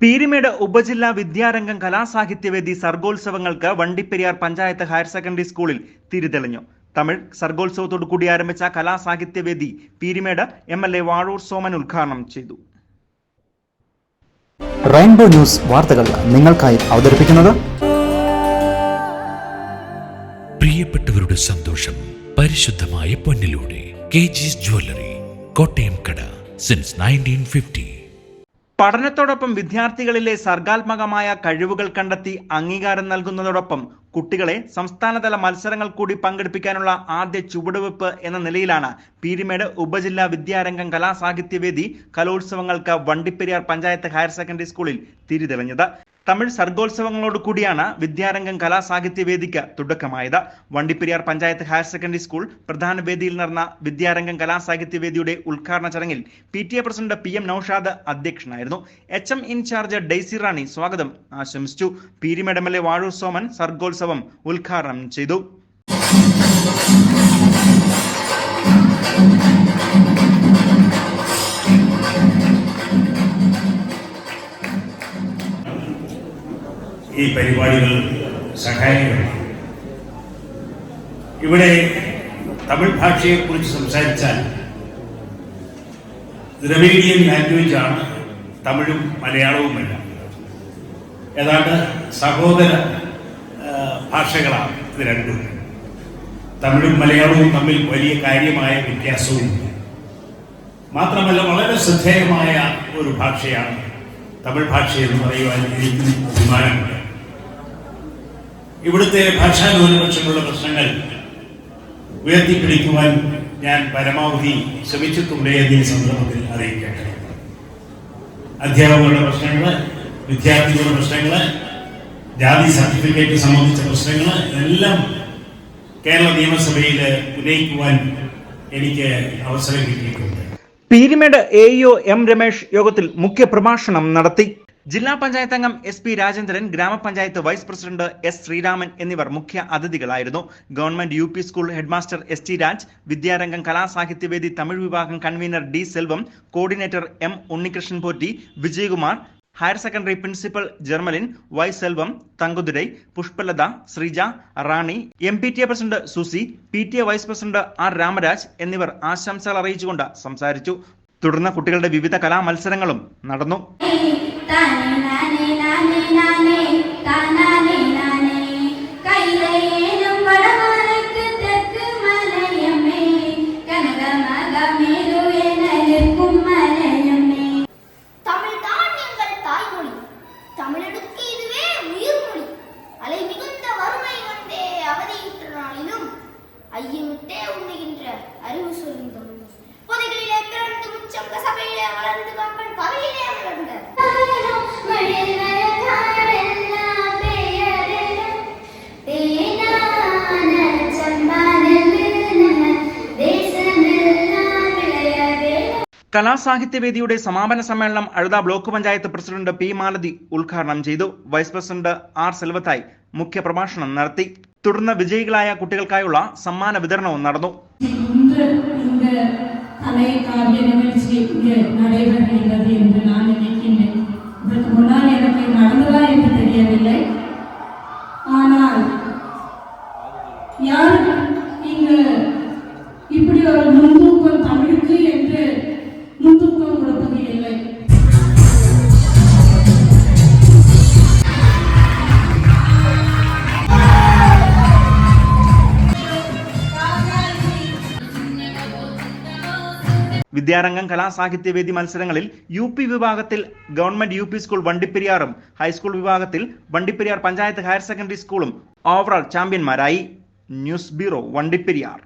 പീരിമേട് ഉപജില്ലാ വിദ്യാരംഗം കലാസാഹിത്യവേദി സർഗോത്സവങ്ങൾക്ക് വണ്ടിപ്പെരിയാർ പഞ്ചായത്ത് ഹയർ സെക്കൻഡറി സ്കൂളിൽ തിരിതെളിഞ്ഞു. തമിഴ് സർഗോത്സവത്തോടു കൂടി ആരംഭിച്ച Kalasahithyavedi Peermade M L A Vazhoor Soman ഉദ്ഘാടനം ചെയ്തു. റെയിൻബോ ന്യൂസ് വാർത്തകൾ നിങ്ങൾക്കായി അവതരിപ്പിക്കുന്നത് പ്രിയപ്പെട്ടവരുടെ സന്തോഷം പരിശുദ്ധമായ പൊന്നിലൂടെ കെ ജിസ് ജ്വല്ലറി കോട്ടയം കട സിൻസ് നയന്റീൻ ഫിഫ്റ്റി പഠനത്തോടൊപ്പം വിദ്യാർത്ഥികളിലെ സർഗാത്മകമായ കഴിവുകൾ കണ്ടെത്തി അംഗീകാരം നൽകുന്നതോടൊപ്പം കുട്ടികളെ സംസ്ഥാനതല മത്സരങ്ങൾ കൂടി പങ്കെടുപ്പിക്കാനുള്ള ആദ്യ ചുവടുവെപ്പ് എന്ന നിലയിലാണ് പീരിമേട് ഉപജില്ലാ വിദ്യാരംഗം കലാസാഹിത്യവേദി കലോത്സവങ്ങൾക്ക് വണ്ടിപ്പെരിയാർ പഞ്ചായത്ത് ഹയർ സെക്കൻഡറി സ്കൂളിൽ തിരിതെളിഞ്ഞത് തമിഴ് സർഗോത്സവങ്ങളോട് കൂടിയാണ് വിദ്യാരംഗം കലാസാഹിത്യവേദിക്ക് തുടക്കമായത്. Vandiperiyar panchayat higher secondary school പ്രധാന വേദിയിൽ നടന്ന വിദ്യാരംഗം കലാസാഹിത്യവേദിയുടെ ഉദ്ഘാടന ചടങ്ങിൽ P T A president P M Noushad അധ്യക്ഷനായിരുന്നു. H M incharge Daisy Rani സ്വാഗതം ആശംസിച്ചു. Peermade M L A Vazhoor Soman സർഗോത്സവം ഉദ്ഘാടനം ചെയ്തു. ഈ പരിപാടികൾ സഹായകരമാണ്. ഇവിടെ തമിഴ് ഭാഷയെക്കുറിച്ച് സംസാരിച്ചാൽ ദ്രവീഡിയൻ ലാംഗ്വേജാണ് തമിഴും മലയാളവുമെല്ലാം. ഏതാണ്ട് സഹോദര ഭാഷകളാണ് ഇത് രണ്ടും. തമിഴും മലയാളവും തമ്മിൽ വലിയ കാര്യമായ വ്യത്യാസവും മാത്രമല്ല വളരെ ശ്രദ്ധേയമായ ഒരു ഭാഷയാണ് തമിഴ് ഭാഷയെന്ന് പറയുവാൻ എനിക്ക് അഭിമാനമുണ്ട്. ഇവിടുത്തെ ഭാഷാ ന്യൂനപക്ഷങ്ങളുടെ പ്രശ്നങ്ങൾ ഉയർത്തിപ്പിടിക്കുവാൻ ഞാൻ പരമാവധി ശ്രമിച്ചിട്ടുണ്ട് എന്ന് സന്ദർഭത്തിൽ അറിയിക്കട്ടെ അധ്യാപകരുടെ പ്രശ്നങ്ങൾ വിദ്യാർത്ഥികളുടെ പ്രശ്നങ്ങൾ ജാതി സർട്ടിഫിക്കറ്റ് സംബന്ധിച്ച പ്രശ്നങ്ങൾ എല്ലാം കേരള നിയമസഭയിൽ ഉന്നയിക്കുവാൻ എനിക്ക് അവസരം കിട്ടിയിട്ടുണ്ട്. Peermade A EO M Ramesh യോഗത്തിൽ മുഖ്യ പ്രഭാഷണം നടത്തി. ജില്ലാ പഞ്ചായത്ത് അംഗം എസ് പി രാജേന്ദ്രൻ ഗ്രാമപഞ്ചായത്ത് വൈസ് പ്രസിഡന്റ് എസ് ശ്രീരാമൻ എന്നിവർ മുഖ്യ അതിഥികളായിരുന്നു. Government U P school headmaster S T Raj Vidyarangam Kalasahithyavedi Tamil വിഭാഗം convener D Selvam coordinator M Unnikrishnan Potti Vijayakumar higher secondary principal Jermalin Y Selvam Thankuthurai Pushpalatha Sreeja Rani M P T A president Susie P T A vice president R Ramaraj എന്നിവർ ആശംസകൾ അറിയിച്ചുകൊണ്ട് സംസാരിച്ചു. തുടർന്ന് കുട്ടികളുടെ വിവിധ കലാമത്സരങ്ങളും നടന്നു. தானே நானே நானே நானே தானானே நானே கையில ஏனும் வடமாலைக்கு தெற்கு மலையம்மே கனகமாக மேலு என நிற்கும் மலையம்மே தமிழ் தான் எங்கள் தாய்மொழி. தமிழனுக்கு இதுவே உயிர்மொழி. அலை மிகுந்த வறுமை கொண்டே அவதியுற்ற நாளிலும் ஐயமிட்டே உண்ணுகின்ற அறிவு சொல்கின்றோம் കലാസാഹിത്യവേദിയുടെ സമാപന സമ്മേളനം അഴുത block panchayat president P Malathi ഉദ്ഘാടനം ചെയ്തു വൈസ് പ്രസിഡന്റ് ആർ സെൽവത്തായി മുഖ്യപ്രഭാഷണം നടത്തി തുടർന്ന് വിജയികളായ കുട്ടികൾക്കായുള്ള സമ്മാന വിതരണവും നടന്നു இன்று இந்த கலை காவிய நிகழ்ச்சி இங்கே நடைபெறுகின்றது என்று நான் நினைக்கின்றேன் വിദ്യാരംഗം കലാസാഹിത്യവേദി മത്സരങ്ങളിൽ യു പി വിഭാഗത്തിൽ ഗവൺമെന്റ് യു പി സ്കൂൾ വണ്ടിപ്പെരിയാറും ഹൈസ്കൂൾ വിഭാഗത്തിൽ വണ്ടിപ്പെരിയാർ പഞ്ചായത്ത് ഹയർ സെക്കൻഡറി സ്കൂളും ഓവറോൾ ചാമ്പ്യന്മാരായി. News bureau Vandiperiyar.